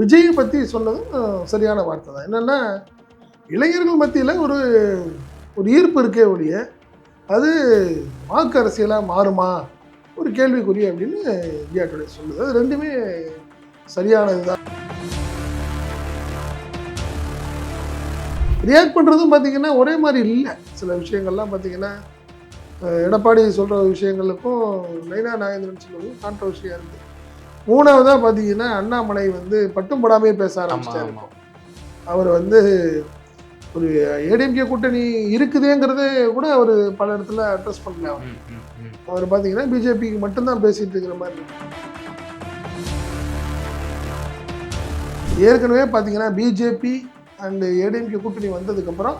விஜயை பற்றி சொன்னதும் சரியான வார்த்தை தான். என்னென்னா இளைஞர்கள் மத்தியில் ஒரு ஒரு ஈர்ப்பு இருக்கே ஒழிய அது வாக்கு அரசியலாக மாறுமா? ஒரு கேள்விக்குறி அப்படின்னு இந்தியா டுடே சொல்லுது. அது ரெண்டுமே சரியானது தான். ரியாக்ட் பண்ணுறதும் பார்த்திங்கன்னா ஒரே மாதிரி இல்லை. சில விஷயங்கள்லாம் பார்த்திங்கன்னா எடப்பாடி சொல்கிற விஷயங்களுக்கும் நைனா நாகேந்திரன் சொல்கிறதும் கான்ட்ரவர்ஷியாக இருக்குது மூணாவதாக பார்த்தீங்கன்னா அண்ணாமலை வந்து பட்டும் படாமே பேச ஆரம்பிச்சிட்டாரு. அவர் வந்து ஒரு ஏடிஎம்கே கூட்டணி இருக்குதேங்கிறதே கூட அவர் பல இடத்துல அட்ரஸ் பண்ணல அவர். பார்த்தீங்கன்னா பிஜேபிக்கு மட்டும்தான் பேசிட்டு இருக்கிற மாதிரி இருக்கு. ஏற்கனவே பார்த்தீங்கன்னா பிஜேபி அண்ட் ஏடிஎம்கே கூட்டணி வந்ததுக்கப்புறம்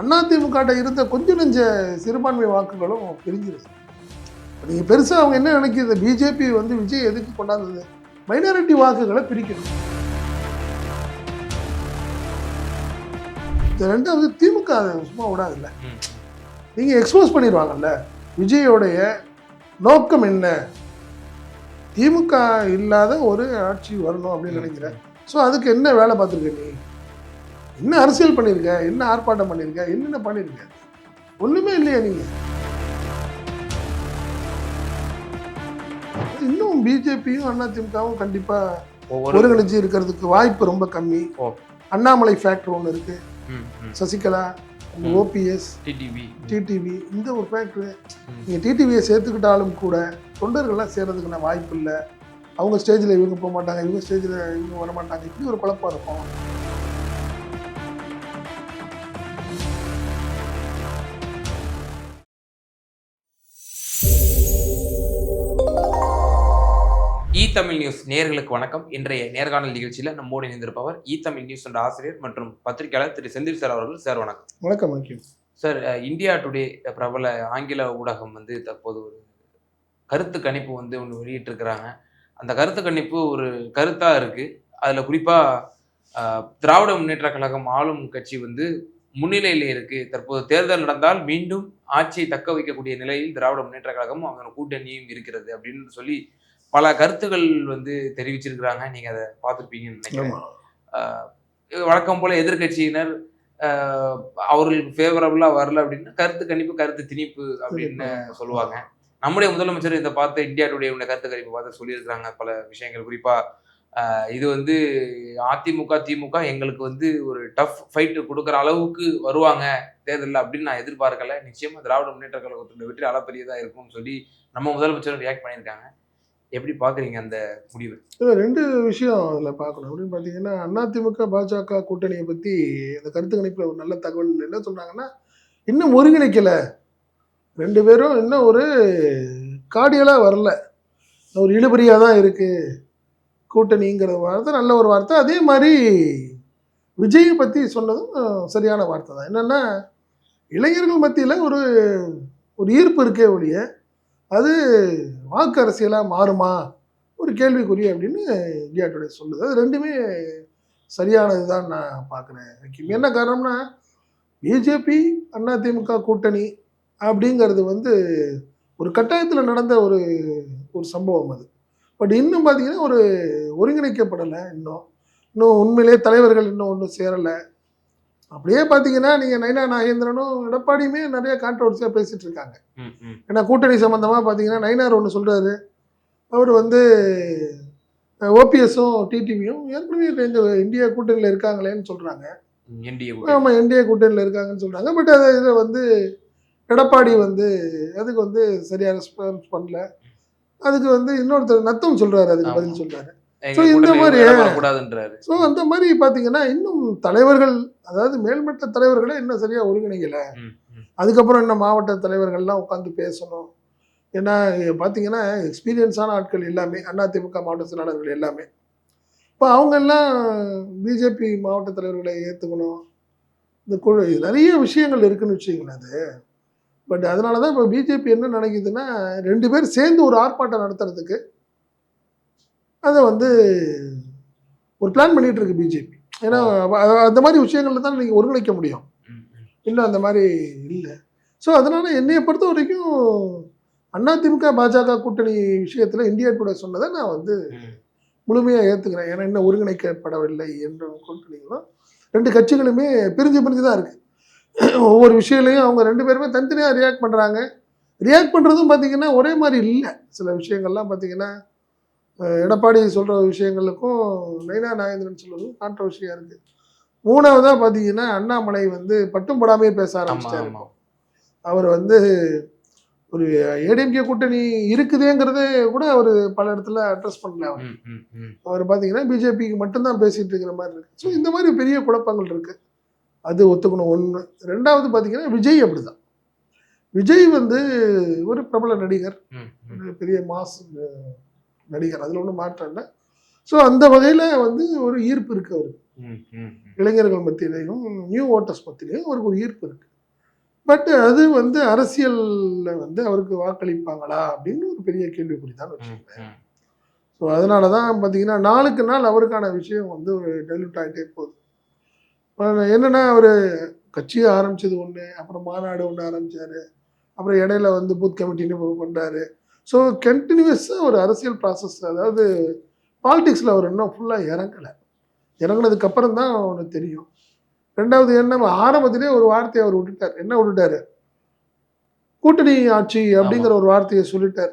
அதிமுக இருந்த கொஞ்சம் நெஞ்ச சிறுபான்மை வாக்குகளும் பிரிஞ்சிருது நீங்கள் பெருசாக அவங்க என்ன நினைக்கிறது? பிஜேபி வந்து விஜய் எதுக்கு கொண்டாந்தது? மைனாரிட்டி வாக்குகளை பிரிக்கணும். இந்த ரெண்டாவது திமுக அதை சும்மா விடாதுல்ல. நீங்கள் எக்ஸ்போஸ் பண்ணிடுவாங்கல்ல விஜயோடைய நோக்கம் என்ன? திமுக இல்லாத ஒரு ஆட்சி வரணும் அப்படின்னு நினைக்கிறேன் ஸோ அதுக்கு என்ன வேலை பார்த்துருக்க நீ? என்ன அரசியல் பண்ணியிருக்க என்ன ஆர்ப்பாட்டம் பண்ணியிருக்க என்னென்ன பண்ணியிருக்க ஒன்றுமே இல்லையா நீங்கள் இன்னும் பிஜேபியும் அதிமுகவும் கண்டிப்பாக ஒவ்வொரு ஒருங்கிணைச்சு இருக்கிறதுக்கு வாய்ப்பு ரொம்ப கம்மி. அண்ணாமலை ஃபேக்டர் ஒன்று இருக்கு. சசிகலா. ஓபிஎஸ் டிடிவி டிடிவி இந்த ஒரு ஃபேக்டரி. நீங்கள் டிடிவியை சேர்த்துக்கிட்டாலும் கூட தொண்டர்கள்லாம் சேர்றதுக்கான வாய்ப்பு இல்லை அவங்க ஸ்டேஜில் இவங்க போக மாட்டாங்க இவங்க ஸ்டேஜில் இவங்க வர மாட்டாங்க இப்படி ஒரு குழப்பம் இருக்கும் தமிழ் நியூஸ் நேயர்களுக்கு வணக்கம். இன்றைய நேர்காணல் நிகழ்ச்சியில நம்மோடு இணைந்திருப்பவர் இ தமிழ் நியூஸ் என்ற ஆசிரியர் மற்றும் பத்திரிகையாளர் திரு செந்தில் சார் அவர்கள். சார் வணக்கம். வணக்கம் வணக்கம். சார் இந்தியா டுடே பிரபல ஆங்கில ஊடகம் வந்து தற்போது ஒரு கருத்து கணிப்பு வந்து ஒன்று வெளியிட்டிருக்கிறாங்க. அந்த கருத்து கணிப்பு ஒரு கருத்தா இருக்கு. அதுல குறிப்பா அஹ், திராவிட முன்னேற்ற கழகம் ஆளும் கட்சி வந்து முன்னிலையில இருக்கு. தற்போது தேர்தல் நடந்தால் மீண்டும் ஆட்சியை தக்க வைக்கக்கூடிய நிலையில் திராவிட முன்னேற்ற கழகமும் அவங்க கூட்டணியும் இருக்கிறது அப்படின்னு சொல்லி பல கருத்துக்கள் வந்து தெரிவிச்சிருக்கிறாங்க. நீங்க அதை பார்த்துருப்பீங்கன்னு நினைக்கிறேன். வழக்கம் போல எதிர்க்கட்சியினர் ஆஹ் அவர்களுக்கு ஃபேவரபுளா வரல அப்படின்னா கருத்து கணிப்பு கருத்து திணிப்பு அப்படின்னு சொல்லுவாங்க. நம்முடைய முதலமைச்சர் இதை பார்த்து இந்தியா டுடே கருத்து கணிப்பு பார்த்து சொல்லியிருக்கிறாங்க. பல விஷயங்கள். குறிப்பா ஆஹ் இது வந்து அதிமுக திமுக எங்களுக்கு வந்து ஒரு டஃப் ஃபைட் கொடுக்குற அளவுக்கு வருவாங்க. தேர்தலில் அப்படின்னு நான் எதிர்பார்க்கல. நிச்சயமா திராவிட முன்னேற்ற கழகத்தோட வெற்றி அளப்பரியதா இருக்கும்னு சொல்லி நம்ம முதலமைச்சர் ரியாக்ட் பண்ணியிருக்காங்க. எப்படி பார்க்குறீங்க அந்த முடிவு? இல்லை ரெண்டு விஷயம் அதில் பார்க்கணும் அப்படின்னு பார்த்தீங்கன்னா அதிமுக பாஜக கூட்டணியை பற்றி அந்த கருத்து கணிப்பில் ஒரு நல்ல தகவல் என்ன சொன்னாங்கன்னா இன்னும் ஒருங்கிணைக்கலை. ரெண்டு பேரும் இன்னும் ஒரு கார்டியலாக வரல. ஒரு இழுபறியாக தான் இருக்குது கூட்டணிங்கிற வார்த்தை நல்ல ஒரு வார்த்தை. அதே மாதிரி விஜயை பற்றி சொன்னதும் சரியான வார்த்தை தான். என்னென்னா இளைஞர்கள் மத்தியில் ஒரு ஒரு ஈர்ப்பு இருக்கே ஒழிய அது வாக்கு அரசியலாக மாறுமா? ஒரு கேள்விக்குறி அப்படின்னு இந்தியா டுடே சொல்லுது. அது ரெண்டுமே சரியானது தான் நான் பார்க்குறேன் என்ன காரணம்னா பிஜேபி அதிமுக கூட்டணி அப்படிங்கிறது வந்து ஒரு கட்டாயத்தில் நடந்த ஒரு ஒரு சம்பவம் அது. பட் இன்னும் பார்த்தீங்கன்னா ஒரு ஒருங்கிணைக்கப்படலை இன்னும். இன்னும் உண்மையிலே தலைவர்கள் இன்னும் ஒன்றும் சேரலை. அப்படியே பார்த்தீங்கன்னா நீங்கள் நைனா நாகேந்திரனும் எடப்பாடியுமே நிறைய கான்ட்ரவர்சியாக பேசிகிட்டு இருக்காங்க. ஏன்னா கூட்டணி சம்மந்தமாக பார்த்தீங்கன்னா நயினார் ஒன்று சொல்கிறாரு அவர் வந்து ஓபிஎஸும் டிடிவியும் ஏற்கனவே இந்த இந்தியா கூட்டணியில் இருக்காங்களேன்னு சொல்கிறாங்க ஆமாம் என்டிஏ கூட்டணியில் இருக்காங்கன்னு சொல்கிறாங்க பட் அதை இதில் வந்து எடப்பாடி வந்து அதுக்கு வந்து சரியாக ரெஸ்பான்ஸ் பண்ணல. அதுக்கு வந்து இன்னொருத்தர் நத்தம் சொல்கிறாரு அதுக்கு. பதில் சொல்கிறாரு இந்த கூட்டணியில மாதிரி- ஸோ அந்த மாதிரி பார்த்தீங்கன்னா இன்னும் தலைவர்கள் அதாவது மேல்மட்ட தலைவர்களே இன்னும் சரியாக ஒருங்கிணைக்கலை. அதுக்கப்புறம் என்ன மாவட்ட தலைவர்கள்லாம் உட்காந்து பேசணும். ஏன்னா பார்த்தீங்கன்னா எக்ஸ்பீரியன்ஸான ஆட்கள் எல்லாமே அதிமுக மாவட்ட செயலாளர்கள் எல்லாமே. இப்போ அவங்க எல்லாம் பிஜேபி மாவட்ட தலைவர்களை ஏற்றுக்கணும் இந்த குழு நிறைய விஷயங்கள் இருக்குன்னு வச்சுங்களேன் அது. பட் அதனால தான் இப்போ பிஜேபி என்ன நினைக்குதுன்னா ரெண்டு பேர் சேர்ந்து ஒரு ஆர்ப்பாட்டம் நடத்துறதுக்கு அதை வந்து ஒரு பிளான் பண்ணிட்டு இருக்கு பிஜேபி ஏன்னா அந்த மாதிரி விஷயங்கள்ல தான் நீங்கள் ஒருங்கிணைக்க முடியும். இன்னும் அந்த மாதிரி இல்லை. ஸோ அதனால என்னைய பொறுத்த வரைக்கும் அதிமுக பாஜக கூட்டணி விஷயத்தில் இந்தியா கூட சொன்னதை நான் வந்து. முழுமையாக ஏற்றுக்கிறேன் ஏன்னா இன்னும் ஒருங்கிணைக்கப்படவில்லை என்று கூட்டணிகளும் ரெண்டு கட்சிகளுமே பிரிஞ்சு பிரிஞ்சு தான் இருக்குது ஒவ்வொரு விஷயங்களையும் அவங்க ரெண்டு பேருமே தனித்தனியாக ரியாக்ட் பண்ணுறாங்க ரியாக்ட் பண்ணுறதும் பார்த்தீங்கன்னா ஒரே மாதிரி இல்லை. சில விஷயங்கள்லாம் பார்த்தீங்கன்னா எடப்பாடி சொல்கிற விஷயங்களுக்கும் நைனா நாகேந்திரன் சொல்கிறதும் கான்ட்ரவர்ஷியாக இருக்குது மூணாவதாக பார்த்தீங்கன்னா அண்ணாமலை வந்து பட்டும் படாமே பேச ஆமா அவர் வந்து ஒரு ஏடிஎம்கே கூட்டணி இருக்குதேங்கிறத கூட அவர் பல இடத்துல அட்ரஸ் பண்ணல அவர். அவர் பார்த்தீங்கன்னா பிஜேபிக்கு மட்டும்தான் பேசிட்டு இருக்கிற மாதிரி இருக்கு. ஸோ இந்த மாதிரி பெரிய குழப்பங்கள் இருக்கு. அது ஒத்துக்கணும். ஒன்று ரெண்டாவது பார்த்தீங்கன்னா விஜய் அப்படிதான். விஜய் வந்து ஒரு பிரபல நடிகர். பெரிய மாஸ் நடிகர். அதில் ஒன்றும் மாற்றம் இல்லை. ஸோ அந்த வகையில் வந்து ஒரு ஈர்ப்பு இருக்கு அவருக்கு. இளைஞர்கள் மத்தியிலையும் நியூ ஓட்டர்ஸ் மத்தியிலையும் அவருக்கு ஒரு ஈர்ப்பு இருக்கு. பட் அது வந்து அரசியல்ல வந்து அவருக்கு வாக்களிப்பாங்களா அப்படின்னு ஒரு பெரிய கேள்விக்குறி தான் ம். ஸோ அதனால தான் பார்த்தீங்கன்னா நாளுக்கு நாள் அவருக்கான விஷயம் வந்து ஒரு டெலிட் ஆகிட்டே போகுது. என்னன்னா அவர் கட்சியை ஆரம்பிச்சது ஒன்று அப்புறம் மாநாடு ஒன்று ஆரம்பிச்சாரு. அப்புறம் இடையில வந்து பூத் கமிட்டின்னு பண்ணுறாரு ஸோ கண்டினியூஸாக ஒரு அரசியல் ப்ராசஸ் அதாவது பாலிடிக்ஸில் அவர் இன்னும் ஃபுல்லாக இறங்கலை. இறங்குனதுக்கு அப்புறம் தான் அவனுக்கு தெரியும். ரெண்டாவது என்ன ஆரம்பத்திலே ஒரு வார்த்தையை அவர் விட்டுட்டார். என்ன விட்டுட்டாரு? கூட்டணி ஆட்சி அப்படிங்கிற ஒரு வார்த்தையை சொல்லிட்டார்.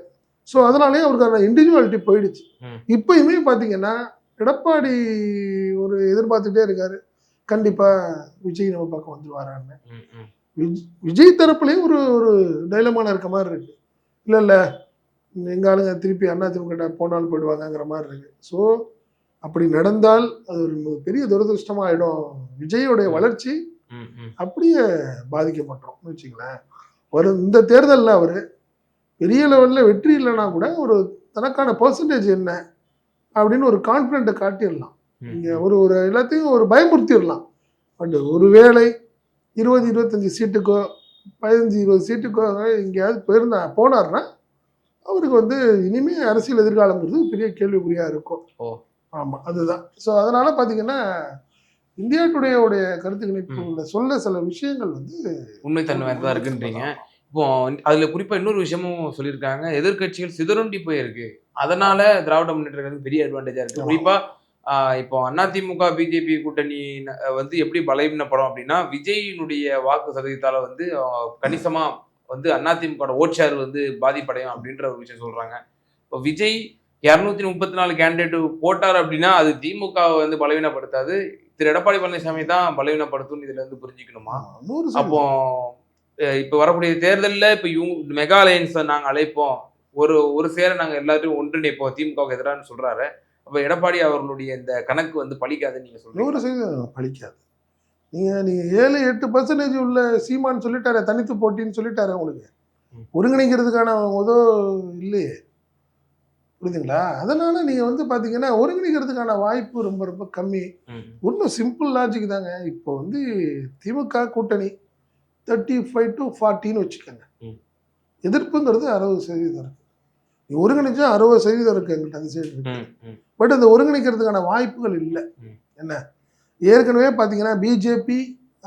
ஸோ அதனாலே அவருக்கான இண்டிவிஜுவாலிட்டி போயிடுச்சு. இப்பயுமே பார்த்தீங்கன்னா எடப்பாடி ஒரு எதிர்பார்த்துட்டே இருக்காரு. கண்டிப்பா விஜய் நம்ம பக்கம். விஜ்- விஜய் தரப்புலயும் ஒரு ஒரு டைலமான இருக்க மாதிரி இருக்கு. இல்ல இல்ல. எங்க ஆளுங்க திருப்பி அதிமுக போனாலும் போயிடுவாங்கங்கிற மாதிரி இருக்கு. ஸோ அப்படி நடந்தால் அது ஒரு பெரிய துரதிருஷ்டமா ஆயிடும் விஜயோடைய வளர்ச்சி. அப்படியே பாதிக்கப்பட்டோம் வச்சுங்களேன் ஒரு இந்த தேர்தலில் அவர் பெரிய லெவலில் வெற்றி இல்லைன்னா கூட ஒரு தனக்கான பர்சன்டேஜ் என்ன அப்படின்னு ஒரு கான்ஃபிடென்ட்டை காட்டிடலாம். நீங்கள் ஒரு ஒரு எல்லாத்தையும் ஒரு பயமுறுத்திடலாம். பட் ஒருவேளை இருபது இருபத்தஞ்சி சீட்டுக்கோ பதினஞ்சு இருபது சீட்டுக்கோ எங்கேயாவது போயிருந்தா போனார்னா அவருக்கு வந்து இனிமே அரசியல் எதிர்காலங்கிறது பெரிய கேள்விக்குறியாக இருக்கும். ஓ. ஆமாம் அதுதான். ஸோ அதனால் பார்த்தீங்கன்னா இந்தியா டுடேவுடைய கருத்து கணிப்புல சொல்ல சில விஷயங்கள் வந்து உண்மைத்தன்மை தான் இருக்குன்றீங்க. இப்போ அதுல குறிப்பா இன்னொரு விஷயமும் சொல்லியிருக்காங்க. எதிர்க்கட்சிகள் சிதறுண்டி போயிருக்கு. அதனால திராவிட முன்னேற்ற கழகத்துக்கு பெரிய அட்வான்டேஜா இருக்கு. குறிப்பா இப்போ அதிமுக பிஜேபி கூட்டணி வந்து எப்படி பலவீனப்படும் அப்படின்னா விஜயினுடைய வாக்கு சதவீதத்தால வந்து கணிசமா வந்து அதிமுக ஓட் ஷேர் வந்து பாதிப்படையும் அப்படின்ற ஒரு விஷயம் சொல்றாங்க. இப்போ விஜய் இரநூத்தி முப்பத்தி நாலு கேண்டிடேட் போட்டார் அப்படின்னா அது திமுக வை வந்து பலவீனப்படுத்தாது. திரு எடப்பாடி பழனிசாமி தான் பலவீனப்படுத்தும் இதுல இருந்து புரிஞ்சுக்கணுமா? அப்போ இப்ப வரக்கூடிய தேர்தல்ல இப்ப இவங்க மெகா அலையன்ஸை நாங்க அழைப்போம். ஒரு ஒரு சேர நாங்க எல்லாத்தையும் ஒன்றிணைப்போம் திமுகவுக்கு எதிரான்னு சொல்றாரு. அப்ப எடப்பாடி அவர்களுடைய இந்த கணக்கு வந்து பலிக்காதுன்னு நீங்க நூறு சொல்றீங்க சதவீதம் பழிக்காது. நீங்கள் நீங்கள் ஏழு எட்டு பர்சன்டேஜ் உள்ள சீமான்னு சொல்லிட்டாரு தனித்து போட்டின்னு சொல்லிட்டாரு உங்களுக்கு. ஒருங்கிணைக்கிறதுக்கான உதோ இல்லையே. புரியுதுங்களா? அதனால நீங்கள் வந்து பார்த்தீங்கன்னா ஒருங்கிணைக்கிறதுக்கான வாய்ப்பு ரொம்ப ரொம்ப கம்மி. ஒன்றும் சிம்பிள் லாஜிக் தாங்க. இப்போ வந்து திமுக கூட்டணி தேர்ட்டி ஃபைவ் டு ஃபார்ட்டின்னு வச்சுக்கோங்க. எதிர்ப்புங்கிறது அறுபது சதவீதம் இருக்கு. நீ ஒருங்கிணைச்சா அறுபது சதவீதம் இருக்கு எங்கிட்ட அந்த சைடு இருக்கு ம், ம், பட் அந்த ஒருங்கிணைக்கிறதுக்கான வாய்ப்புகள் இல்லை. என்ன? ஏற்கனவே பார்த்தீங்கன்னா பிஜேபி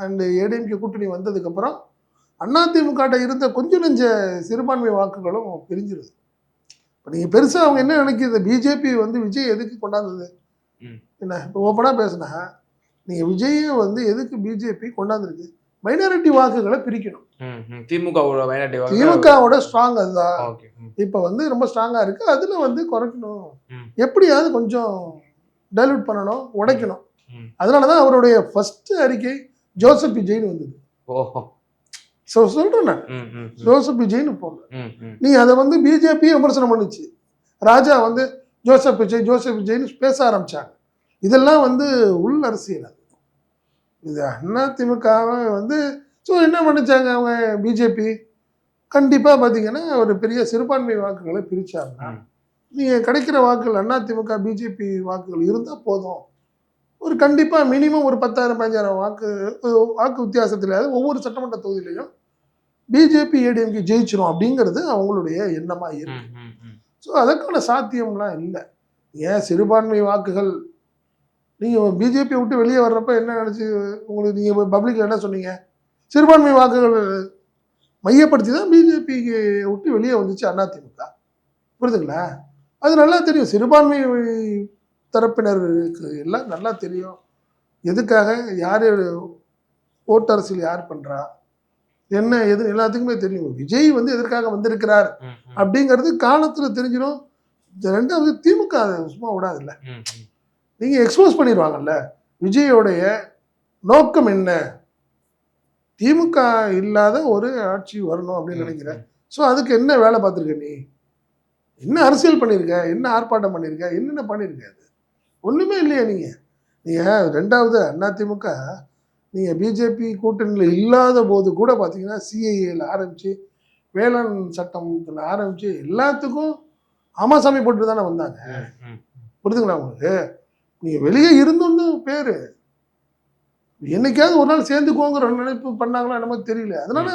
அண்ட் ஏடிஎம்கே கூட்டணி வந்ததுக்கப்புறம் அதிமுக இருந்த கொஞ்சம் நெஞ்ச சிறுபான்மை வாக்குகளும் பிரிஞ்சிருது. இப்போ நீங்கள் பெருசாக அவங்க என்ன நினைக்கிறது? பிஜேபி வந்து விஜய் எதுக்கு கொண்டாந்தது. என்ன? இப்போ ஓப்பனாக பேசுனா நீங்கள் விஜயை வந்து எதுக்கு பிஜேபி கொண்டாந்துருக்கு? மைனாரிட்டி வாக்குகளை பிரிக்கணும். திமுகவோட மைனாரிட்டி திமுகவோட ஸ்ட்ராங் அதுதான். இப்போ வந்து ரொம்ப ஸ்ட்ராங்காக இருக்குது அதில் வந்து குறைக்கணும். எப்படியாவது கொஞ்சம் டைல்யூட் பண்ணணும் உடைக்கணும். அதனால தான் அவருடைய ஃபர்ஸ்ட் அறிக்கை ஜோசப் விஜய்னு வந்தது. ஓஹோ ஸோ சொல்கிறேன் நான். ஜோசப் விஜய்னு போங்க. நீ அதை வந்து பிஜேபி விமர்சனம் பண்ணுச்சு. ராஜா வந்து ஜோசப் விஜய் ஜோசப் விஜய்னு பேச ஆரம்பிச்சாங்க. இதெல்லாம் வந்து உள் அரசியல் அது. இது அதிமுகவை வந்து ஸோ என்ன பண்ணிச்சாங்க அவங்க பிஜேபி கண்டிப்பாக பார்த்தீங்கன்னா ஒரு பெரிய சிறுபான்மை வாக்குகளை ம். நீங்கள் கிடைக்கிற வாக்குகள் அதிமுக பிஜேபி வாக்குகள் இருந்தால் போதும். ஒரு கண்டிப்பாக மினிமம் ஒரு பத்தாயிரம் பதினஞ்சாயிரம் வாக்கு வாக்கு வித்தியாசத்திலாவது ஒவ்வொரு சட்டமன்ற தொகுதியிலையும் பிஜேபி ஏடிஎம்கே ஜெயிச்சிரும் அப்படிங்கிறது அவங்களுடைய எண்ணமாக இருக்கு. ஸோ அதற்கான சாத்தியம்லாம் இல்லை. ஏன் சிறுபான்மை வாக்குகள்? நீங்கள் பிஜேபி விட்டு வெளியே வர்றப்ப என்ன நினச்சி உங்களுக்கு நீங்கள் பப்ளிக்கில் என்ன சொன்னீங்க? சிறுபான்மை வாக்குகள் மையப்படுத்தி தான் பிஜேபிக்கு விட்டு வெளியே வந்துச்சு அதிமுக புரியுதுங்களா? அது நல்லா தெரியும். சிறுபான்மை முத்தரப்பினருக்கு எல்லாம் நல்லா தெரியும். எதுக்காக யார் ஓட்டு அரசியல் யார் பண்றா? என்ன எது எல்லாத்துக்குமே தெரியும். விஜய் வந்து எதற்காக வந்திருக்கிறார்? அப்படிங்கிறது காலத்துல தெரிஞ்சிடும். ரெண்டாவது திமுக சும்மா விடாதுல்ல. ம், ம். நீங்க எக்ஸ்போஸ் பண்ணிடுவாங்கல்ல. விஜயோடைய நோக்கம் என்ன? திமுக இல்லாத ஒரு ஆட்சி வரணும் அப்படின்னு நினைக்கிறேன். ஸோ அதுக்கு என்ன வேலை பார்த்துருக்க நீ? என்ன அரசியல் பண்ணியிருக்க என்ன ஆர்ப்பாட்டம் பண்ணியிருக்க என்னென்ன பண்ணியிருக்க அது? ஒன்றுமே இல்லையா நீங்கள் நீங்கள் ரெண்டாவது அதிமுக நீங்கள் பிஜேபி கூட்டணியில் இல்லாத போது கூட பார்த்தீங்கன்னா சிஐஏல ஆரம்பித்து வேளாண் சட்டத்தில் ஆரம்பித்து எல்லாத்துக்கும் ஆமாசாமி போட்டு தானே வந்தாங்க. புரிதுங்களா உங்களுக்கு? நீங்கள் வெளியே இருந்தோன்னு பேர். என்னைக்காவது ஒரு நாள் சேர்ந்துக்கோங்கிற நினைப்பு பண்ணாங்களா என்னமோ தெரியல. அதனால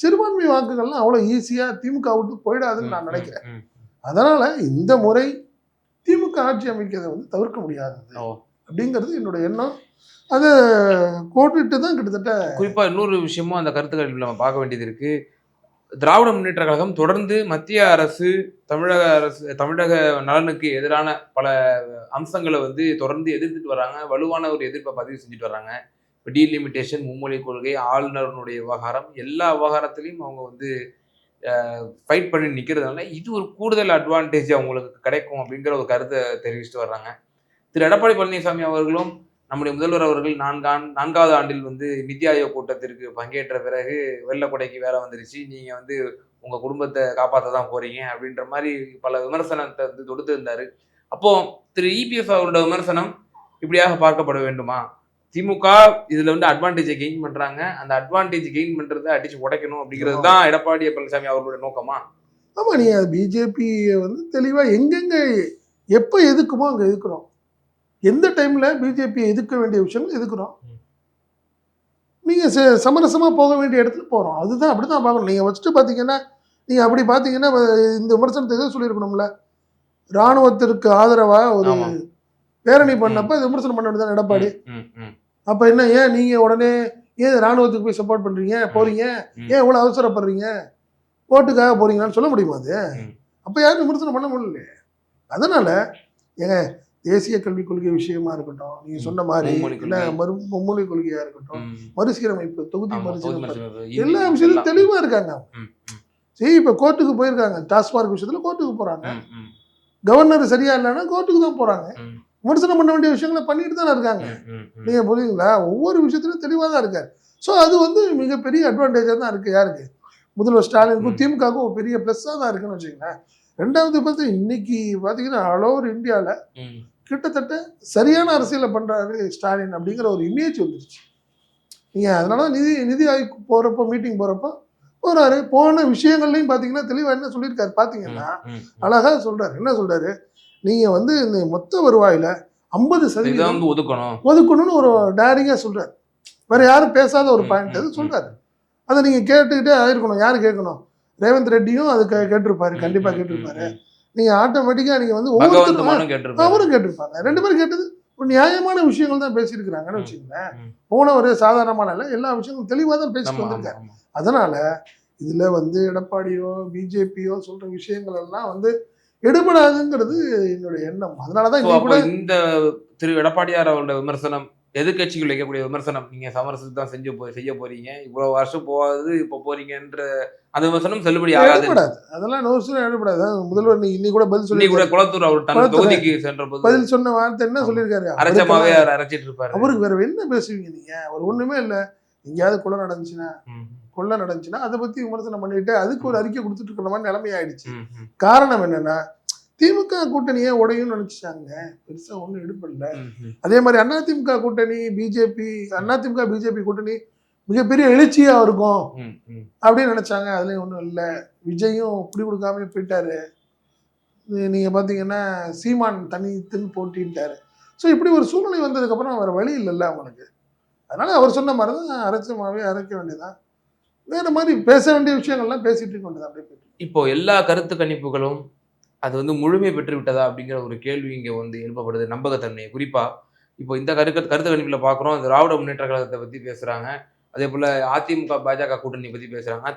சிறுபான்மை வாக்குகள்லாம் அவ்வளோ ஈஸியாக திமுக விட்டு போயிடாதுன்னு நான் நினைக்கிறேன். அதனால இந்த முறை திமுக ஆட்சி அமைக்கிறதை வந்து தவிர்க்க முடியாதது. அப்படிங்கிறது என்னோட எண்ணம். அதை கோட்டுட்டு தான் கிட்டத்தட்ட குறிப்பா இன்னொரு விஷயமும் அந்த கருத்துக்கள் நம்ம பார்க்க வேண்டியது இருக்கு. திராவிட முன்னேற்ற கழகம் தொடர்ந்து மத்திய அரசு தமிழக அரசு தமிழக நலனுக்கு எதிரான பல அம்சங்களை வந்து தொடர்ந்து எதிர்த்துட்டு வராங்க. வலுவான ஒரு எதிர்ப்பை பதிவு செஞ்சுட்டு வராங்க. இப்போ டீலிமிட்டேஷன் மும்மொழி கொள்கை ஆளுநருடைய விவகாரம் எல்லா விவகாரத்திலையும் அவங்க வந்து ஃபைட் பண்ணி நிற்கிறதுனால இது ஒரு கூடுதல் அட்வான்டேஜ் அவங்களுக்கு கிடைக்கும் அப்படிங்கிற ஒரு கருத்தை தெரிவிச்சுட்டு வர்றாங்க. திரு எடப்பாடி பழனிசாமி அவர்களும் நம்முடைய முதல்வர் அவர்கள் நான்கான் நான்காவது ஆண்டில் வந்து நித்தி ஆயோக் கூட்டத்திற்கு பங்கேற்ற பிறகு வெள்ளக்கொடைக்கு வேலை வந்துருச்சு. நீங்கள் வந்து உங்கள் குடும்பத்தை காப்பாற்ற தான் போகிறீங்க அப்படின்ற மாதிரி பல விமர்சனத்தை வந்து தொடுத்திருந்தாரு. அப்போது திரு இபிஎஸ் அவரோட விமர்சனம் இப்படியாக பார்க்கப்பட வேண்டுமா? திமுக இதுல வந்து அட்வான்டேஜை கெயின் பண்றாங்க. அந்த அட்வான்டேஜ் கெயின் பண்றதை அடிச்சு உடைக்கணும் அப்படிங்கிறது தான் எடப்பாடி பழனிசாமி அவர்களுடைய நோக்கமா? ஆமாம் நீங்கள் பிஜேபியை வந்து தெளிவாக எங்கெங்க எப்போ எதுக்குமோ அங்கே எதுக்குறோம். எந்த டைமில் பிஜேபியை எதிர்க்க வேண்டிய விஷயங்கள் எதுக்குறோம். ம். நீங்கள் ச சமரசமாக போக வேண்டிய இடத்துல போகிறோம் அதுதான் அப்படி தான் பார்க்கணும். நீங்கள் வச்சுட்டு பார்த்தீங்கன்னா நீங்கள் அப்படி பார்த்தீங்கன்னா வ- இந்த விமர்சனத்தை எதுவும் சொல்லியிருக்கணும்ல. இராணுவத்திற்கு ஆதரவாக ஒரு ஆமா. பேரணி பண்ணப்ப விமர்சனம் பண்ண வேண்டியது எடப்பாடி. அப்போ என்ன ஏன் நீங்கள் உடனே ஏன் ராணுவத்துக்கு போய் சப்போர்ட் பண்ணுறீங்க போறீங்க. ஏன் இவ்வளோ அவசரப்படுறீங்க ஓட்டுக்காக போறீங்களான்னு சொல்ல முடியுமா அது. அப்போ யாரும் விமர்சனம் பண்ண முடியல அதனால ஏங்க தேசிய கல்விக் கொள்கை விஷயமா இருக்கட்டும் நீங்க. சொன்ன மாதிரி கொள்கை. மறு மும்மொழி கொள்கையா இருக்கட்டும். மறுசீரமைப்பு தொகுதி மறுசீரமைப்பு. எல்லா விஷயத்திலும். தெளிவா இருக்காங்க சரி இப்ப கோர்ட்டுக்கு போயிருக்காங்க டாஸ்மார்க் விஷயத்துல கோர்ட்டுக்கு போறாங்க கவர்னர் சரியா இல்லைன்னா கோர்ட்டுக்கு தான் போறாங்க விமர்சனம் பண்ண வேண்டிய விஷயங்களை பண்ணிட்டு தானே இருக்காங்க. ம், ம், ம். நீங்க புரியுங்களா ஒவ்வொரு விஷயத்திலும் தெளிவா தான் இருக்காரு. ஸோ அது வந்து மிகப்பெரிய அட்வான்டேஜாக தான் இருக்கு. யாருக்கு? முதல்வர் ஸ்டாலினுக்கும். திமுகவுக்கும் ஒரு பெரிய ப்ளஸ்ஸாக தான் இருக்குன்னு வச்சுக்கோங்களேன். ரெண்டாவது பார்த்து இன்னைக்கு பார்த்தீங்கன்னா ஆல் ஓவர் இந்தியாவில் கிட்டத்தட்ட சரியான அரசியலை பண்றாரு ஸ்டாலின் அப்படிங்கிற ஒரு இமேஜ் வந்துருச்சு. நீங்க அதனால தான் நிதி நிதி ஆயோக் போறப்போ மீட்டிங் போறப்போ போறாரு. போன விஷயங்கள்லையும் பாத்தீங்கன்னா தெளிவா என்ன சொல்லியிருக்காரு? பாத்தீங்கன்னா ம், ம். அழகா சொல்றாரு. என்ன சொல்றாரு? நீங்க வந்து இந்த மொத்த வருவாயில ஐம்பது சதவீதம் வந்து ஒதுக்கணும். ஒதுக்கணும்னு ஒரு டேரிங்கா சொல்றாரு. வேற யாரும் பேசாத ஒரு பாயிண்ட் அது ம், சொல்றாரு. அதை நீங்க கேட்டுக்கிட்டே ஆயிருக்கணும். யாரு கேட்கணும்? ரேவந்த் ரெட்டியும் அது கேட்டிருப்பாரு. கண்டிப்பா ம், ம், கேட்டிருப்பாரு. ம். நீங்க ஆட்டோமேட்டிக்கா நீங்க வந்து ஒவ்வொருத்தரும். அவரும் கேட்டிருப்பாங்க ரெண்டு பேரும் கேட்டது ஒரு நியாயமான விஷயங்கள் தான் பேசியிருக்கிறாங்கன்னு வச்சுக்கோங்களேன். ம். போன ஒரு சாதாரணமான இல்லை எல்லா விஷயங்களும் தெளிவாக தான் பேசிட்டு வந்திருக்காரு. அதனால இதுல வந்து எடப்பாடியோ பிஜேபியோ சொல்ற விஷயங்கள் எல்லாம் வந்து எடுபடாதுங்கிறது என்னோட எண்ணம். அப்போ கூட இந்த திரு எடப்பாடியார் அவரோட விமர்சனம் எதிர்க்கட்சிகள் வைக்கக்கூடிய விமர்சனம் நீங்க சமரசத்து தான் செஞ்சு போ- செய்ய போறீங்க இவ்வளவு வருஷம் போகாது இப்ப போறீங்கன்ற அந்த விமர்சனம் செல்லுபடி ஆகாது அதெல்லாம் நோசும் எடுபடாது முதல்வர் நீ இன்னைக்கு கூட பதில் இன்னைக்கு கூட சொல்லி குளத்தூர் அவர் தன் தொகுதிக்கு சென்ற போது பதில் சொன்ன வார்த்தை என்ன. சொல்லியிருக்காரு? அரைச்சமாவே அவருக்கெல்லாம் அவர் அரைச்சிட்டு இருப்பாரு. அவருக்கு வேற என்ன பேசுவீங்க நீங்க? அவர் ஒண்ணுமே இல்ல. எங்கேயாவது கொலை நடந்துச்சுன்னா கொள்ளை நடந்துச்சுன்னா அதை பத்தி விமர்சனம் பண்ணிட்டு அதுக்கு ஒரு அறிக்கை கொடுத்துட்டு இருக்கிற மாதிரி நிலைமை ஆயிடுச்சு. ம், ம், காரணம் என்னன்னா திமுக கூட்டணியே உடையும்னு நினைச்சாங்க பெருசா ஒண்ணும் எடுப்படல ம், ம். அதே மாதிரி அதிமுக கூட்டணி பிஜேபி அதிமுக பிஜேபி கூட்டணி மிகப்பெரிய எழுச்சியா இருக்கும். அப்படின்னு நினைச்சாங்க. அதுலயும் ஒண்ணும் இல்லை. விஜயும் பிடி கொடுக்காம போயிட்டாரு. நீங்க பாத்தீங்கன்னா சீமான் தனித்துன்னு போட்டிட்டாரு ஸோ இப்படி ஒரு சூழ்நிலை வந்ததுக்கப்புறம் வேற வழி இல்லைல்ல அவங்களுக்கு. அதனால அவர் சொன்ன மாதிரி தான் அரைச்சமாவே அரைக்க வேண்டியதான் வேறு மாதிரி பேச வேண்டிய விஷயங்கள்லாம் பேசிட்டு இருக்க அப்படியே இப்போ எல்லா கருத்து கணிப்புகளும் அது வந்து முழுமை பெற்று விட்டதா அப்படிங்கிற ஒரு கேள்வி இங்கே வந்து எழுப்பப்படுது. நம்பகத்தன்மை குறிப்பாக இப்போ இந்த கருத்து கருத்து கணிப்பில் பார்க்குறோம் திராவிட முன்னேற்ற கழகத்தை பற்றி பேசுகிறாங்க அதே போல் அதிமுக பாஜக கூட்டணி பற்றி பேசுகிறாங்க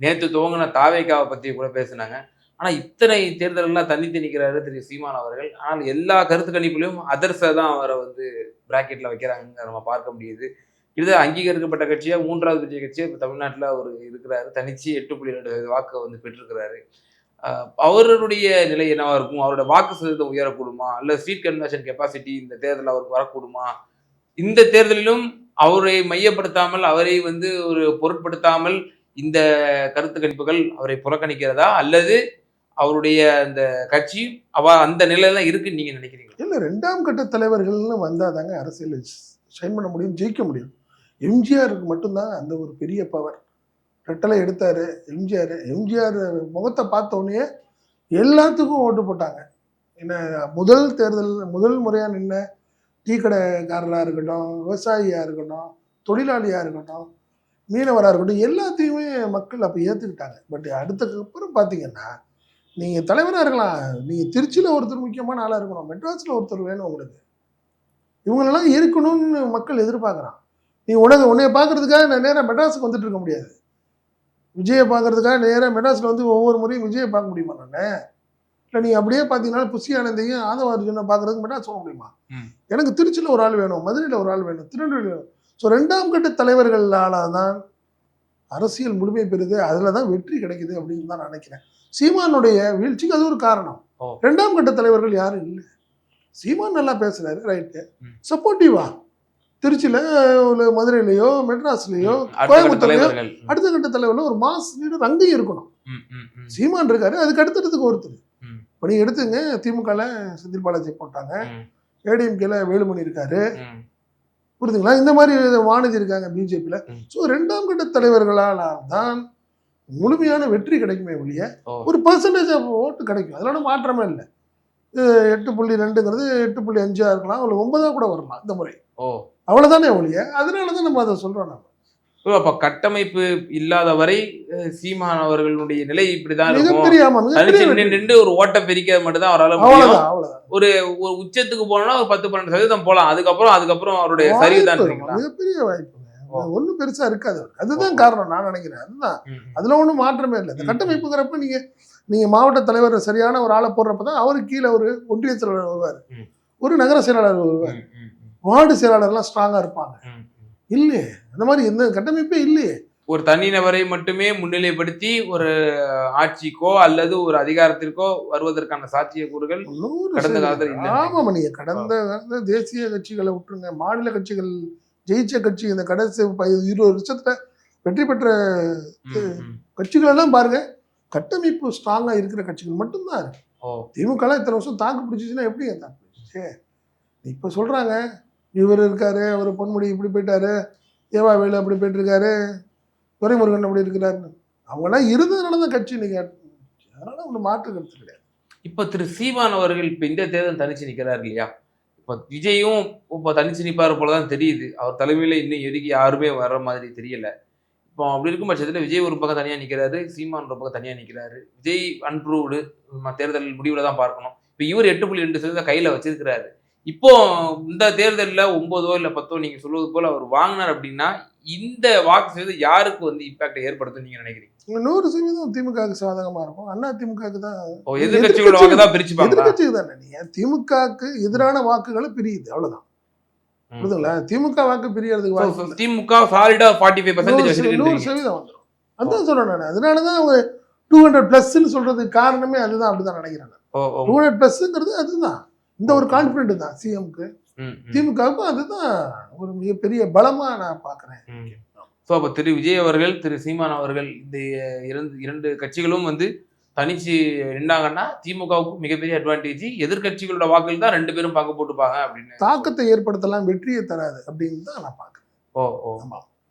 நேற்று துவங்கின தாவேக்காவை பற்றி கூட பேசுனாங்க. ஆனால் இத்தனை தேர்தலெல்லாம் தனித்து நிற்கிறாரு திரு சீமான் அவர்கள். ஆனால் எல்லா கருத்து கணிப்புலையும் அதர்ஸை தான் அவரை வந்து பிராக்கெட்டில் வைக்கிறாங்க நம்ம பார்க்க முடியுது. இது அங்கீகரிக்கப்பட்ட கட்சியா மூன்றாவது பெரிய கட்சியா இப்போ தமிழ்நாட்டில் அவர் இருக்கிறாரு. தனிச்சு எட்டு புள்ளி ரெண்டு வாக்கு வந்து பெற்றிருக்கிறாரு. அவருடைய நிலை என்னவா இருக்கும்? அவரோட வாக்கு சதவீதம் உயரக்கூடுமா? அல்ல சீட் கன்வர்ஷன் கெப்பாசிட்டி இந்த தேர்தலில் அவருக்கு வரக்கூடுமா? இந்த தேர்தலிலும் அவரை மையப்படுத்தாமல் அவரை வந்து ஒரு பொருட்படுத்தாமல் இந்த கருத்து கணிப்புகள் அவரை புறக்கணிக்கிறதா? அல்லது அவருடைய அந்த கட்சி அவ அந்த நிலையில தான் இருக்குன்னு நீங்க நினைக்கிறீங்க இல்லை ரெண்டாம் கட்ட தலைவர்கள்னு வந்தால் தாங்க அரசியல் ஷைன் பண்ண முடியும் ஜெயிக்க முடியும். எம்ஜிஆருக்கு மட்டும்தான் அந்த ஒரு பெரிய பவர் ரெட்டலை எடுத்தார் எம்ஜிஆர். எம்ஜிஆர் முகத்தை பார்த்தோன்னே எல்லாத்துக்கும் ஓட்டு போட்டாங்க. என்ன முதல் தேர்தல் முதல் முறையாக நின்ன டீ கடைக்காரராக இருக்கட்டும் விவசாயியாக இருக்கட்டும் தொழிலாளியாக இருக்கட்டும் மீனவராக இருக்கட்டும் எல்லாத்தையுமே மக்கள் அப்போ ஏற்றுக்கிட்டாங்க பட் அடுத்ததுக்கப்புறம் பார்த்தீங்கன்னா நீங்கள் தலைவராக இருக்கலாம். நீங்கள் திருச்சியில் ஒருத்தர் முக்கியமான ஆளாக இருக்கணும் மெட்ராஸில் ஒருத்தர் வேணும் உங்களுக்கு. இவங்களெல்லாம் இருக்கணும்னு மக்கள் எதிர்பார்க்குறான். நீ உனக்கு உன்னைய பார்க்கறதுக்காக நான் நேராக மெட்ராஸுக்கு வந்துட்டு இருக்க முடியாது. விஜயை பார்க்கறதுக்காக நேராக மெட்ராஸில் வந்து ஒவ்வொரு முறையும் விஜயை பார்க்க முடியுமா நான்? இல்லை நீ அப்படியே பார்த்தீங்கன்னா புசி ஆனந்தையும் ஆதவ அர்ஜுனை பார்க்கறதுக்கு மெட்ராஸ் போக முடியுமா. எனக்கு திருச்சியில் ஒரு ஆள் வேணும் மதுரையில் ஒரு ஆள் வேணும் திருநெல்வேலி வேணும். ஸோ ரெண்டாம் கட்ட தலைவர்களால் தான் அரசியல் முழுமை பெறுது அதில் தான் வெற்றி கிடைக்குது அப்படின்னு தான் நான் நினைக்கிறேன். சீமானுடைய வீழ்ச்சிக்கு அது ஒரு காரணம். ரெண்டாம் கட்ட தலைவர்கள் யாரும் இல்லை. சீமான் நல்லா பேசுறாரு ரைட்டு. சப்போர்ட்டிவா திருச்சியில ஒரு மதுரையிலயோ மெட்ராஸ்லயோ கோயம்புத்தூர்லயோ அடுத்த கட்ட தலைவர்ல ஒரு மாஸ் லீடர் அங்கேயும் இருக்கணும். சீமான் இருக்காரு. அதுக்கு அடுத்ததுக்கு ஒருத்தர். இப்போ நீங்க எடுத்துங்க திமுகல செந்தில் பாலாஜி போட்டாங்க. ஏடிஎம்கேல வேலுமணி இருக்காரு. ம். புரியுதுங்களா இந்த மாதிரி வானதி இருக்காங்க பிஜேபியில். ஸோ ரெண்டாம் கட்ட தலைவர்களால் தான் முழுமையான வெற்றி கிடைக்குமே ஒழிய. ஒரு பர்சன்டேஜ் ஓட்டு கிடைக்கும். அதனால மாற்றமே இல்லை. எட்டு புள்ளி ரெண்டுங்கிறது எட்டு புள்ளி அஞ்சா இருக்கலாம். அவ்வளோ ஒன்பதா கூட வரலாம் இந்த முறை. ஓ. அவ்வளோதானே ஒழிய? அதனால தான் நம்ம அதை சொல்றோம் நம்ம அப்ப கட்டமைப்பு இல்லாத வரை சீமான் அவர்களுடைய நிலை இப்படிதான் இருக்கும். நின்று ஒரு ஓட்டை பிரிக்க மட்டும் தான் அவரால் ஒரு ஒரு உச்சத்துக்கு போனோம்னா ஒரு பத்து பன்னெண்டு சதவீதம் போலாம். அதுக்கப்புறம் அதுக்கப்புறம் அவருடைய சரிவு தான் வாய்ப்பு, மிகப்பெரிய வாய்ப்புங்க ஓ. ஒன்றும் பெருசா இருக்காது. அதுதான் காரணம் நான் நினைக்கிறேன். அதுதான். அதுல ஒன்றும் மாற்றமே இல்லை. இந்த. கட்டமைப்புங்கிறப்ப நீங்க நீங்க மாவட்ட தலைவர் சரியான ஒரு ஆளை போடுறப்ப தான் அவருக்கு கீழே ஒரு ஒன்றிய செயலாளர் வருவார். ஒரு நகர செயலாளர் வருவார். வார்டு செயலாளர்லாம் ஸ்ட்ராங்கா இருப்பாங்க. இல்லையே? அந்த மாதிரி எந்த கட்டமைப்பே இல்லையே. ஒரு தனிநபரை மட்டுமே முன்னிலைப்படுத்தி ஒரு ஆட்சிக்கோ அல்லது ஒரு அதிகாரத்திற்கோ வருவதற்கான சாத்தியக்கூறுகள் கடந்த. காலத்துல. ஆமாம் நீங்க கடந்த காலத்துல தேசிய கட்சிகளை விட்டுருங்க. மாநில கட்சிகள் ஜெயிச்ச கட்சி இந்த கடைசி இருபது வருஷத்துல வெற்றி பெற்ற ம், ம். கட்சிகள் எல்லாம் பாருங்க. கட்டமைப்பு ஸ்ட்ராங்கா இருக்கிற கட்சிகள் மட்டும்தான் இருக்கு. ஓ. திமுக எல்லாம் இத்தனை வருஷம் தாக்கு பிடிச்சிச்சுன்னா எப்படி தாக்கு பிடிச்சிச்சு இப்ப சொல்றாங்க இவர் இருக்காரு அவர் பொன்முடி இப்படி போயிட்டாரு ஏவா வேலு அப்படி போயிட்டுருக்காரு துரைமுருகன் அப்படி இருக்கிறாருன்னு. அவங்களாம் இருந்ததுனால தான் கட்சி இன்னைக்கு அதனால் ஒன்று மாற்று கருத்து கிடையாது. இப்போ திரு சீமான் அவர்கள் இப்போ இந்த தேர்தல் தனிச்சு நிற்கிறார் இல்லையா? இப்போ விஜயும் இப்போ தனிச்சு நிற்பார் போல தான் தெரியுது. அவர் தலைமையில் இன்னும் எதுக்கு யாருமே வர்ற மாதிரி தெரியலை. இப்போ அப்படி இருக்கும் பட்சத்தில் விஜய் ஒரு பக்கம் தனியாக நிற்கிறாரு சீமான் ஒரு பக்கம் தனியாக நிற்கிறாரு விஜய் அன்ப்ரூவ்டு தேர்தல் முடிவில் தான் பார்க்கணும். இப்போ இவர் எட்டு புள்ளி ரெண்டு சதவீதம் கையில் வச்சிருக்கிறாரு. இப்போ இந்த தேர்தல்ல ஒன்பதோ இல்ல பத்தோ நீங்க சொல்வது போல அவர் வாங்கினார் அப்படின்னா இந்த வாக்கு சதவீதம் யாருக்கு வந்து இம்பாக்ட் ஏற்படுத்தும் நீங்க நினைக்கிறீங்க? நூறு சதவீதம் திமுகவுக்கு சாதகமா இருக்கும். அண்ணா திமுகவுக்கு தான் ஓ எதிர்கட்சிகளோட வாக்கு தான் பிரிச்சுப்பாங்களா? எதிர்கட்சிக்கு தானே. நீங்க திமுகவுக்கு எதிரான வாக்குகளை பிரியுது. அவ்வளவுதான். புரியுதுங்களா? திமுக வாக்கு பிரியறதுக்கு. திமுக சாலிடா ஃபார்ட்டி ஃபைவ் பர்சன்டேஜ் நூறு சதவீதம் வந்துடும் அதான் சொல்றேன் நான். அதனால தான் அவங்க டூ ஹண்ட்ரட் ப்ளஸ்ன்னு சொல்றதுக்கு காரணமே அதுதான். அப்படிதான் நினைக்கிறேன் டூ ஹண்ட்ரட் ப்ளஸ்ங்கிறது அதுதான். இந்த ஒரு கான்ஃபிடென்ட் தான் சிஎம்க்கு திமுகவுக்கும் அதுதான் ஒரு மிகப்பெரிய பலமா நான் பாக்குறேன் ஸோ அப்போ திரு விஜய் அவர்கள் திரு சீமான் அவர்கள் இந்த இரண்டு இரண்டு கட்சிகளும் வந்து தனிச்சு நின்றாங்கன்னா திமுகவுக்கு மிகப்பெரிய அட்வான்டேஜ் எதிர்க்கட்சிகளோட வாக்குகள் தான் ரெண்டு பேரும் பங்கு போட்டுப்பாங்க அப்படின்னு. தாக்கத்தை ஏற்படுத்தலாம் வெற்றியை தராது அப்படின்னு தான் நான் பாக்குறேன் ஓ ஓ.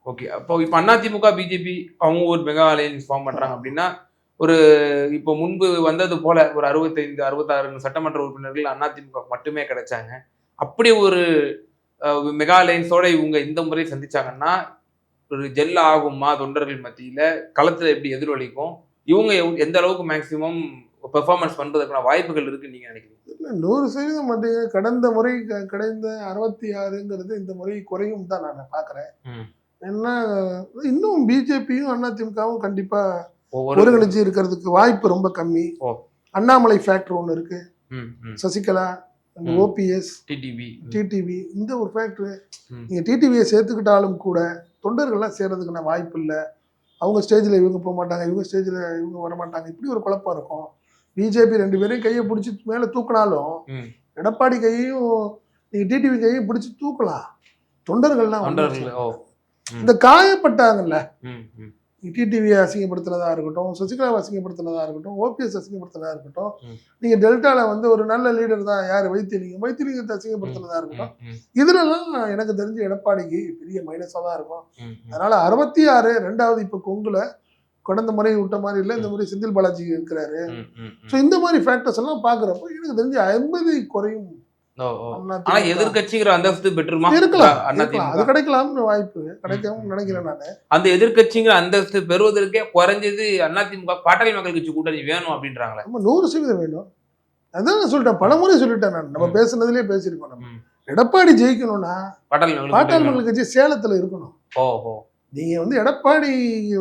ஓகே அப்போ இப்போ அண்ணா திமுக பிஜேபி அவங்க ஒரு மெகா அலையன்ஸ் ஃபார்ம் பண்றாங்க அப்படின்னா ஒரு இப்போ முன்பு வந்தது போல ஒரு அறுபத்தைந்து அறுபத்தாறு சட்டமன்ற உறுப்பினர்கள் அண்ணா திமுக மட்டுமே கிடைச்சாங்க. அப்படி ஒரு அஹ், மெகா அலையன்ஸோட இவங்க இந்த முறை சந்திச்சாங்கன்னா ஒரு ஜெல் ஆகுமா தொண்டர்கள் மத்தியில? களத்துல எப்படி எதிரொலிக்கும்? இவங்க எந்த அளவுக்கு மேக்சிமம் பெர்ஃபார்மன்ஸ் பண்றதுக்கான வாய்ப்புகள் இருக்குன்னு நீங்க நினைக்கிறீங்க? இல்ல, நூறு சதவீதம் மட்டும் கடந்த முறை கிடைந்த அறுபத்தி ஆறுங்கிறது இந்த முறை குறையும் தான் நான் பாக்குறேன் ம். ஏன்னா இன்னும் பிஜேபியும் அதிமுகவும் கண்டிப்பா ஒவ்வொரு ஒருங்கிணைச்சு இருக்கிறதுக்கு வாய்ப்பு ரொம்ப கம்மி. அண்ணாமலை ஃபேக்டர் ஒன்று இருக்கு. சசிகலா. ஓபிஎஸ் டிடிவி டிடிவி இந்த ஒரு ஃபேக்டரி. நீங்கள் டிடிவியை சேர்த்துக்கிட்டாலும் கூட தொண்டர்கள்லாம் சேர்றதுக்கான வாய்ப்பு இல்லை அவங்க ஸ்டேஜில் இவங்க போக மாட்டாங்க இவங்க ஸ்டேஜில் இவங்க வர மாட்டாங்க இப்படி ஒரு குழப்பம் இருக்கும் பிஜேபி ரெண்டு பேரையும் கையை பிடிச்சி மேலே தூக்கினாலும். எடப்பாடி கையையும் நீங்கள் டிடிவி கையையும் பிடிச்சி தூக்கலாம் தொண்டர்கள்லாம் இந்த காயப்பட்டாங்கல்ல. டிடிவியை அசிங்கப்படுத்தினதா இருக்கட்டும் சசிகலாவை அசிங்கப்படுத்தினதா இருக்கட்டும் ஓபிஎஸ் அசிங்கப்படுத்தினதா இருக்கட்டும் ம். நீங்க டெல்டால வந்து ஒரு நல்ல லீடர் தான் யார்? வைத்தியலிங்கம் வைத்தியலிங்கத்தை அசிங்கப்படுத்தினதா இருக்கட்டும். இதுலலாம் எனக்கு தெரிஞ்சு எடப்பாடிக்கு பெரிய மைனஸாக தான் இருக்கும். அதனால அறுபத்தி ஆறு ரெண்டாவது இப்போ கொங்குல கடந்த முறை விட்ட மாதிரி இல்லை இந்த முறை செந்தில் பாலாஜி இருக்கிறாரு. ஸோ. இந்த மாதிரி ஃபேக்டர்ஸ் எல்லாம் பார்க்குறப்போ எனக்கு தெரிஞ்சு ஐம்பது குறையும் ஆனா அந்தஸ்து பெற்றுமா? இருக்கலாம். அது கிடைக்கலாம்னு வாய்ப்பு கிடைக்கும் நினைக்கிறேன் நான். அந்த எதிர்க்கட்சிங்கிற அந்தஸ்து பெறுவதற்கே குறைஞ்சது அதிமுக பாட்டாளி மக்கள் கட்சி கூட்டணி வேணும் அப்படின்றாங்களே. நம்ம நூறு சதவீதம் வேணும். அதான் நான் சொல்லிட்டேன். பலமுறை சொல்லிட்டேன் நான். நம்ம. பேசுனதுலயே பேசியிருக்கோம் நம்ம. எடப்பாடி ஜெயிக்கணும்னா பாட்டாளி பாட்டாளி மக்கள் கட்சி சேலத்துல இருக்கணும். வேணும். ஓ ஓ. நீங்க வந்து எடப்பாடி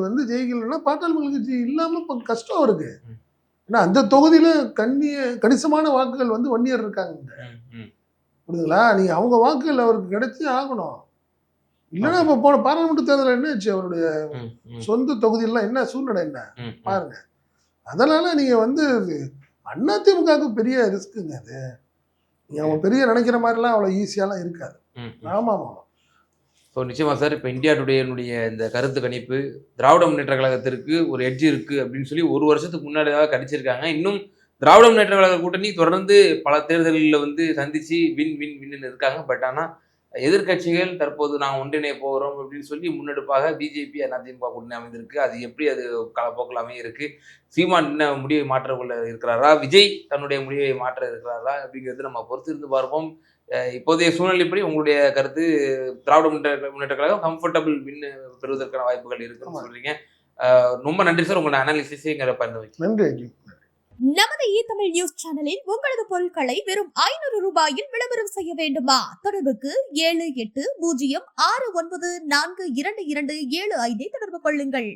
வந்து ஜெயிக்கணும்னா பாட்டாளி மக்கள் கட்சி இல்லாம கஷ்டம் இருக்கு. ஏன்னா அந்த தொகுதியில கண்ணிய கணிசமான வாக்குகள் வந்து வன்னியர் இருக்காங்க. புரியுதுங்களா? நீங்க அவங்க வாக்குகள் அவருக்கு கிடைச்சே ஆகணும். இல்லைன்னா இப்ப போன பாராளுமன்ற தேர்தல் என்ன ஆச்சு? அவருடைய சொந்த தொகுதியெல்லாம் என்ன சூழ்நிலை என்ன. பாருங்க. அதனால நீங்க வந்து அதிமுகவுக்கு பெரிய ரிஸ்க்குங்க அது. நீங்க அவங்க பெரிய நினைக்கிற மாதிரிலாம் அவ்வளோ ஈஸியாலாம் இருக்காது. ம், ம். ஸோ நிச்சயமாக சார் இப்போ இந்தியா டுடேனுடைய இந்த கருத்து கணிப்பு திராவிட முன்னேற்ற கழகத்திற்கு ஒரு எட்ஜ் இருக்கு அப்படின்னு சொல்லி ஒரு வருஷத்துக்கு முன்னாடியாக கணிச்சிருக்காங்க. இன்னும் திராவிட முன்னேற்ற கழக கூட்டணி தொடர்ந்து பல தேர்தல்களில் வந்து சந்தித்து வின் வின் வின்னு இருக்காங்க. பட் ஆனால் எதிர்க்கட்சிகள் தற்போது நாங்கள் ஒன்றிணைய போகிறோம் அப்படின்னு சொல்லி முன்னெடுப்பாக பிஜேபி அதிமுக கூட்டணி அமைந்திருக்கு. அது எப்படி அது காலப்போக்கில் அமையிருக்கு சீமான் என்ன முடிவை மாற்ற இருக்கிறாரா? விஜய் தன்னுடைய முடிவை மாற்ற இருக்கிறாரா? அப்படிங்கிறது நம்ம பொறுத்து இருந்து பார்ப்போம். இப்போதைய சூழ்நிலைப்படி உங்களுடைய கருத்து திராவிட முன்னேற்ற முன்னேற்ற கழகம் கம்ஃபர்டபுள் வின் பெறுவதற்கான வாய்ப்புகள் இருக்குன்னு. சொல்றீங்க. ரொம்ப நன்றி சார். உங்களோட அனாலிசிஸை எங்களை பகிர்ந்து நன்றி. நமது இ தமிழ் நியூஸ் சேனலில் உங்களது பொருட்களை வெறும் ஐநூறு ரூபாயில் விளம்பரம் செய்ய வேண்டுமா? தொடர்புக்கு ஏழு எட்டு பூஜ்ஜியம் ஆறு ஒன்பது நான்கு இரண்டு இரண்டு ஏழு ஐந்தை தொடர்பு கொள்ளுங்கள்.